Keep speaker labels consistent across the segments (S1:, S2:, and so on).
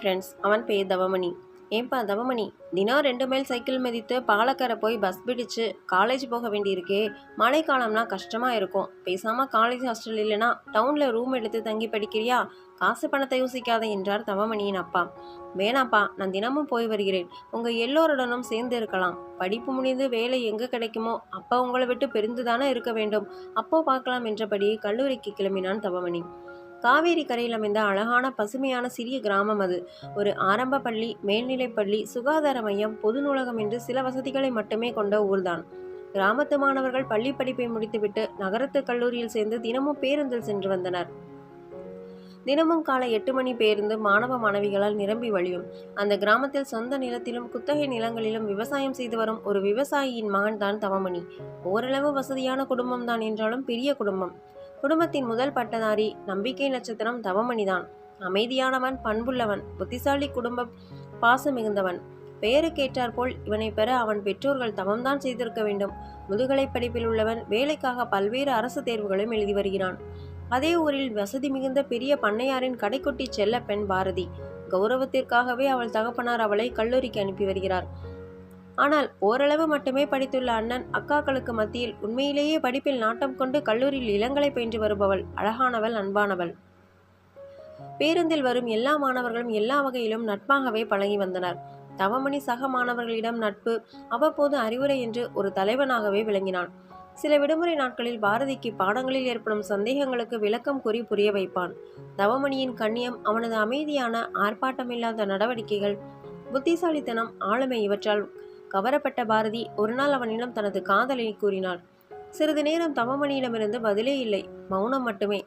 S1: Friends அவன் பேர் தவமணி. ஏன்பா தவமணி? தினம் ரெண்டு மைல் சைக்கிள் மிதித்து பாலக்கரை போய் பஸ் பிடிச்சு காலேஜ் போக வேண்டியிருக்கே. மழைக்காலம்னா கஷ்டமாக இருக்கும். பேசாமல் காலேஜ் ஹாஸ்டல் இல்லைனா டவுனில் ரூம் எடுத்து தங்கி படிக்கிறியா? காசு பணத்தை யோசிக்காத என்றார் தவமணியின் அப்பா. வேணாப்பா நான் தினமும் போய் வருகிறேன். உங்கள் எல்லோருடனும் சேர்ந்து இருக்கலாம். படிப்பு முடிந்து வேலை எங்கே கிடைக்குமோ அப்பா உங்களை விட்டு பிரிந்து தானே இருக்க வேண்டும். அப்போ பார்க்கலாம் என்றபடி கல்லூரிக்கு கிளம்பினான் தவமணி. காவேரி கரையில் அமைந்த அழகான பசுமையான சிறிய கிராமம் அது. ஒரு ஆரம்ப பள்ளி மேல்நிலைப் பள்ளி சுகாதார மையம் பொது நூலகம் என்று சில வசதிகளை மட்டுமே கொண்ட ஊர்தான். கிராமத்து மாணவர்கள் பள்ளி படிப்பை முடித்துவிட்டு நகரத்து கல்லூரியில் சேர்ந்து தினமும் பேருந்தில் சென்று வந்தனர். தினமும் காலை எட்டு மணி பேருந்து மாணவ மாணவிகளால் நிரம்பி வழியும். அந்த கிராமத்தில் சொந்த நிலத்திலும் குத்தகை நிலங்களிலும் விவசாயம் செய்து வரும் ஒரு விவசாயியின் மகன் தான் தவமணி. ஓரளவு வசதியான குடும்பம் தான் என்றாலும் பெரிய குடும்பம். குடும்பத்தின் முதல் பட்டதாரி நம்பிக்கை நட்சத்திரம் தவமணிதான். அமைதியானவன் பண்புள்ளவன் புத்திசாலி குடும்ப பாசம் மிகுந்தவன் பெயருக்கேற்றாற்போல் இவனை பெற அவன் பெற்றோர்கள் தவம்தான் செய்திருக்க வேண்டும். முதுகலை படிப்பில் உள்ளவன் வேலைக்காக பல்வேறு அரசு தேர்வுகளும் எழுதி வருகிறான். அதே ஊரில் வசதி மிகுந்த பெரிய பண்ணையாரின் கடைக்குட்டி செல்ல பெண் பாரதி. கௌரவத்திற்காகவே அவள் தகப்பனார் அவளை கல்லூரிக்கு அனுப்பி வருகிறார். ஆனால் ஓரளவு மட்டுமே படித்துள்ள அண்ணன் அக்காக்களுக்கு மத்தியில் உண்மையிலேயே படிப்பில் நாட்டம் கொண்டு கல்லூரியில் இளங்கலை பயின்று வருபவள் அழகானவள் அன்பானவள். பேருந்தில் வரும் எல்லா மாணவர்களும் எல்லா வகையிலும் நட்பாகவே பழகி வந்தனர். தவமணி சக மாணவர்களிடம் நட்பு அவ்வப்போது அறிவுரை என்று ஒரு தலைவனாகவே விளங்கினான். சில விடுமுறை நாட்களில் பாரதிக்கு பாடங்களில் ஏற்படும் சந்தேகங்களுக்கு விளக்கம் கூறி புரிய வைப்பான். தவமணியின் கண்ணியம் அவனது அமைதியான ஆர்ப்பாட்டமில்லாத நடவடிக்கைகள் புத்திசாலித்தனம் ஆளுமை இவற்றால் கவரப்பட்ட பாரதி ஒரு நாள் அவனிடம் தனது காதலை கூறினாள். சிறிது நேரம் தமமணியிடமிருந்து பதிலே இல்லை. மௌனம் மட்டுமே.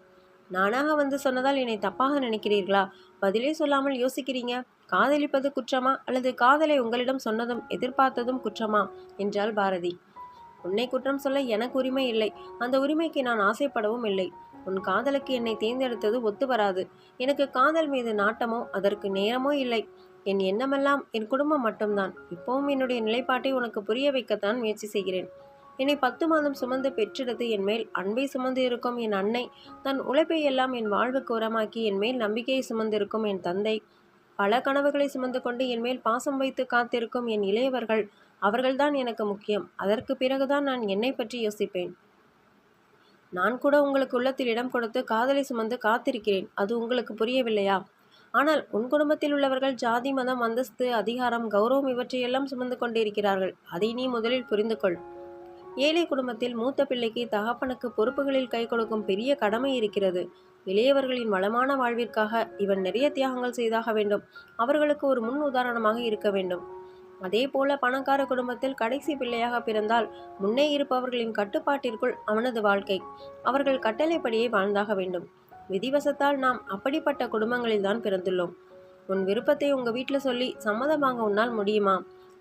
S1: நானாக வந்து சொன்னதால் என்னை தப்பாக நினைக்கிறீர்களா? பதிலே சொல்லாமல் யோசிக்கிறீங்க? காதலிப்பது குற்றமா? அல்லது காதலை உங்களிடம் சொன்னதும் எதிர்பார்த்ததும் குற்றமா? என்றாள் பாரதி. உன்னை குற்றம் சொல்ல எனக்கு உரிமை இல்லை. அந்த உரிமைக்கு நான் ஆசைப்படவும் இல்லை. உன் காதலுக்கு என்னை தேர்ந்தெடுத்தது ஒத்து வராது. எனக்கு காதல் மீது நாட்டமோ அதற்கு நேரமோ இல்லை. என் எண்ணமெல்லாம் என் குடும்பம் மட்டும்தான். இப்போவும் என்னுடைய நிலைப்பாட்டை உனக்கு புரிய வைக்கத்தான் முயற்சி செய்கிறேன். என்னை பத்து மாதம் சுமந்து பெற்றெடுத்து என் மேல் அன்பை சுமந்து இருக்கும் என் அன்னை தன் உழைப்பை எல்லாம் என் வாழ்வுக்கு உரமாக்கி என் மேல் நம்பிக்கையை சுமந்திருக்கும் என் தந்தை பல கனவுகளை சுமந்து கொண்டு என் மேல் பாசம் வைத்து காத்திருக்கும் என் இளையவர்கள் அவர்கள்தான் எனக்கு முக்கியம். அதற்கு பிறகுதான் நான் என்னை பற்றி யோசிப்பேன். நான் கூட உங்களுக்கு உள்ளத்தில் இடம் கொடுத்து காதலை சுமந்து காத்திருக்கிறேன். அது உங்களுக்கு புரியவில்லையா? ஆனால் உன் குடும்பத்தில் உள்ளவர்கள் ஜாதி மதம் அந்தஸ்து அதிகாரம் கௌரவம் இவற்றையெல்லாம் சுமந்து கொண்டிருக்கிறார்கள். அதை நீ முதலில் புரிந்து கொள். ஏழை குடும்பத்தில் மூத்த பிள்ளைக்கு தகப்பனுக்கு பொறுப்புகளில் கை கொடுக்கும் பெரிய கடமை இருக்கிறது. இளையவர்களின் வளமான வாழ்விற்காக இவன் நிறைய தியாகங்கள் செய்தாக வேண்டும். அவர்களுக்கு ஒரு முன் உதாரணமாக இருக்க வேண்டும். அதே போல பணக்கார குடும்பத்தில் கடைசி பிள்ளையாக பிறந்தால் முன்னே இருப்பவர்களின் கட்டுப்பாட்டிற்குள் அவனது வாழ்க்கை. அவர்கள் கட்டளைப்படியே வாழ்ந்தாக வேண்டும். விதிவசத்தால் நாம் அப்படிப்பட்ட குடும்பங்களில் தான் பிறந்துள்ளோம். உன் விருப்பத்தை உங்க வீட்டில் சொல்லி சம்மதம் வாங்க உன்னால் முடியுமா?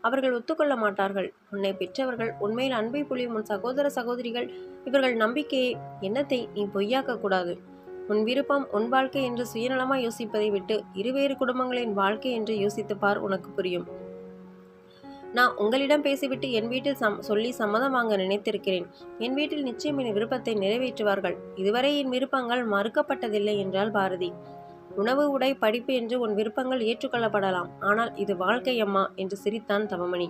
S1: அவர்கள் ஒத்துக்கொள்ள மாட்டார்கள். உன்னை பெற்றவர்கள் உண்மையில் அன்பை புரியும் உன் சகோதர சகோதரிகள் இவர்கள் நம்பிக்கையை எண்ணத்தை நீ பொய்யாக்க கூடாது. உன் விருப்பம் உன் வாழ்க்கை என்று சுயநலமாய் யோசிப்பதை விட்டு இருவேறு குடும்பங்களின் வாழ்க்கை என்று யோசித்துப்பார் உனக்கு புரியும். நான் உங்களிடம் பேசிவிட்டு என் வீட்டில் சம் சொல்லி சம்மதம் வாங்க நினைத்திருக்கிறேன். என் வீட்டில் நிச்சயம் என் விருப்பத்தை நிறைவேற்றுவார்கள். இதுவரை என் விருப்பங்கள் மறுக்கப்பட்டதில்லை என்றால் பாரதி. உணவு உடை படிப்பு என்று உன் விருப்பங்கள் ஏற்றுக்கொள்ளப்படலாம். ஆனால் இது வாழ்க்கை அம்மா என்று சிரித்தான் தவமணி.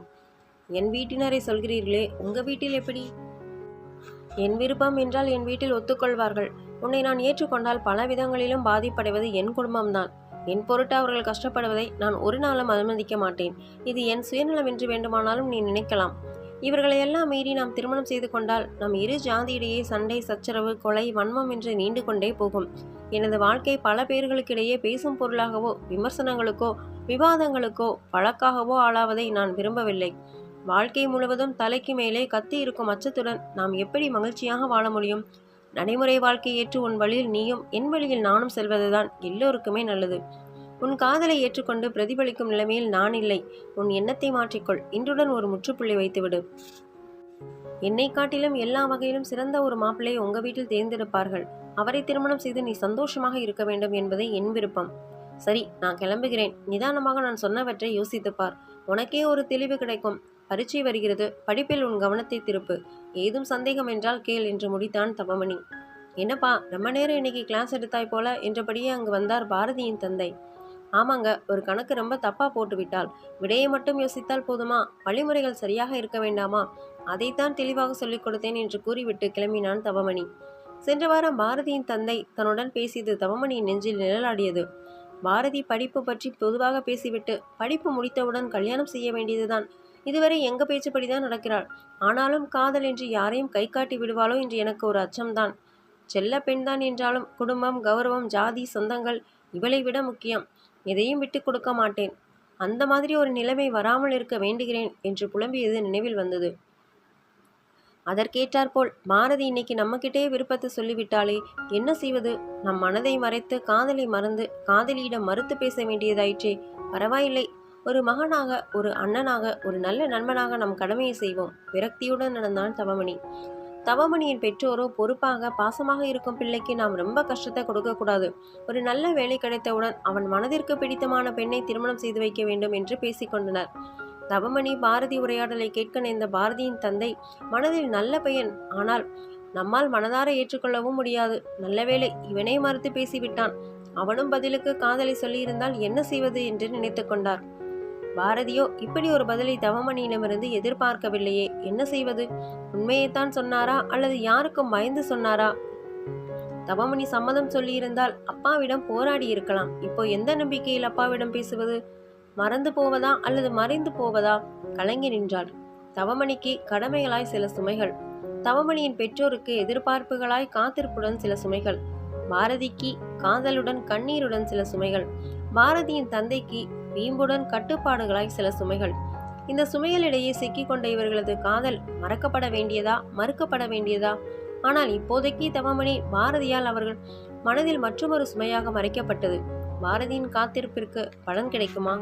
S1: என் வீட்டினரை சொல்கிறீர்களே உங்க வீட்டில் எப்படி? என் விருப்பம் என்றால் என் வீட்டில் ஒத்துக்கொள்வார்கள். உன்னை நான் ஏற்றுக்கொண்டால் பல விதங்களிலும் பாதிப்படைவது என் குடும்பம்தான். என் பொருட்டு அவர்கள் கஷ்டப்படுவதை நான் ஒரு நாளும் அனுமதிக்க மாட்டேன். இது என் சுயநலம் என்று வேண்டுமானாலும் நீ நினைக்கலாம். இவர்களை எல்லாம் மீறி நாம் திருமணம் செய்து கொண்டால் நம் இரு ஜாதியிடையே சண்டை சச்சரவு கொலை வன்மம் என்று நீண்டு கொண்டே போகும். எனது வாழ்க்கை பல பேர்களுக்கிடையே பேசும் பொருளாகவோ விமர்சனங்களுக்கோ விவாதங்களுக்கோ வழக்காகவோ ஆளாவதை நான் விரும்பவில்லை. வாழ்க்கை முழுவதும் தலைக்கு மேலே கத்தி இருக்கும் அச்சத்துடன் நாம் எப்படி மகிழ்ச்சியாக வாழ முடியும்? நடைமுறை வாழ்க்கை ஏற்று உன் வழியில் நீயும் என் வழியில் நானும் செல்வதுதான் எல்லோருக்குமே நல்லது. உன் காதலை ஏற்றுக்கொண்டு பிரதிபலிக்கும் நிலைமையில் நான் இல்லை. உன் எண்ணத்தை மாற்றிக்கொள். இன்றுடன் ஒரு முற்றுப்புள்ளி வைத்துவிடு. என்னை காட்டிலும் எல்லா வகையிலும் சிறந்த ஒரு மாப்பிள்ளையை உங்க வீட்டில் தேர்ந்தெடுப்பார்கள். அவரை திருமணம் செய்து நீ சந்தோஷமாக இருக்க வேண்டும் என்பதே என் விருப்பம். சரி நான் கிளம்புகிறேன். நிதானமாக நான் சொன்னவற்றை யோசித்துப்பார் உனக்கே ஒரு தெளிவு கிடைக்கும். பரீட்சை வருகிறது. படிப்பில் உன் கவனத்தை திருப்பு. ஏதும் சந்தேகம் என்றால் கேள் என்று முடித்தான் தவமணி என்னப்பா ரொம்ப நேரம் இன்னைக்கு கிளாஸ் எடுத்தாய் போல? என்றபடியே அங்கு வந்தார் பாரதியின் தந்தை. ஆமாங்க ஒரு கணக்கு ரொம்ப தப்பா போட்டு விட்டால் விடையை மட்டும் யோசித்தால் போதுமா? வழிமுறைகள் சரியாக இருக்க வேண்டாமா? அதைத்தான் தெளிவாக சொல்லிக் கொடுத்தேன் என்று கூறிவிட்டு கிளம்பினான் தவமணி சென்ற வாரம் பாரதியின் தந்தை தன்னுடன் பேசியது தவமணியின் நெஞ்சில் நிழலாடியது. பாரதி படிப்பு பற்றி பொதுவாக பேசிவிட்டு படிப்பு முடித்தவுடன் கல்யாணம் செய்ய வேண்டியதுதான். இதுவரை எங்க பேச்சுப்படிதான் நடக்கிறாள். ஆனாலும் காதல் என்று யாரையும் கை காட்டி விடுவாளோ என்று எனக்கு ஒரு அச்சம்தான். செல்ல பெண்தான் என்றாலும் குடும்பம் கௌரவம் ஜாதி சொந்தங்கள் இவளை விட முக்கியம். எதையும் விட்டு கொடுக்க மாட்டேன். அந்த மாதிரி ஒரு நிலைமை வராமல் இருக்க வேண்டுகிறேன் என்று புலம்பியது நினைவில் வந்தது. அதற்கேற்றாற்போல் பாரதி இன்னைக்கு நம்மக்கிட்டே விருப்பத்தை சொல்லிவிட்டாலே என்ன செய்வது? நம் மனதை மறைத்து காதலை மறந்து காதலியிடம் மறுத்து பேச வேண்டியதாயிற்றே. பரவாயில்லை ஒரு மகனாக ஒரு அண்ணனாக ஒரு நல்ல நண்பனாக நம் கடமையை செய்வோம். விரக்தியுடன் நடந்தான் தவமணி. தவமணியின் பெற்றோரோ பொறுப்பாக பாசமாக இருக்கும் பிள்ளைக்கு நாம் ரொம்ப கஷ்டத்தை கொடுக்கக்கூடாது ஒரு நல்ல வேலை கிடைத்தவுடன் அவன் மனதிற்கு பிடித்தமான பெண்ணை திருமணம் செய்து வைக்க வேண்டும் என்று பேசிக்கொண்டனர் தவமணி பாரதி உரையாடலை கேட்க நேர்ந்த பாரதியின் தந்தை மனதில் நல்ல பையன். ஆனால் நம்மால் மனதார ஏற்றுக்கொள்ளவும் முடியாது. நல்ல வேளை இவனே மறுத்து பேசிவிட்டான். அவனும் பதிலுக்கு காதலை சொல்லியிருந்தால் என்ன செய்வது? என்று நினைத்து கொண்டார். பாரதியோ இப்படி ஒரு பதிலை தவமணியிடமிருந்து எதிர்பார்க்கவில்லையே. என்ன செய்வது? உண்மையைத்தான் சொன்னாரா? அல்லது யாருக்கும் பயந்து சொன்னாரா? தவமணி சம்மதம் சொல்லியிருந்தால் அப்பாவிடம் போராடி இருக்கலாம். இப்போ எந்த நம்பிக்கையில் அப்பாவிடம் பேசுவது? மறந்து போவதா? அல்லது மறைந்து போவதா? கலங்கி நின்றாள். தவமணிக்கு கடமைகளாய் சில சுமைகள். தவமணியின் பெற்றோருக்கு எதிர்பார்ப்புகளாய் காத்திருப்புடன் சில சுமைகள். பாரதிக்கு காதலுடன் கண்ணீருடன் சில சுமைகள். பாரதியின் தந்தைக்கு வீம்புடன் கட்டுப்பாடுகளாய் சில சுமைகள். இந்த சுமைகளிடையே சிக்கிக்கொண்ட இவர்களது காதல் மறக்கப்பட வேண்டியதா? மறுக்கப்பட வேண்டியதா? ஆனால் இப்போதைக்கு தவமணி பாரதியால் அவர்கள் மனதில் மற்றொரு சுமையாக மறைக்கப்பட்டது. பாரதியின் காத்திருப்பிற்கு பலன் கிடைக்குமா?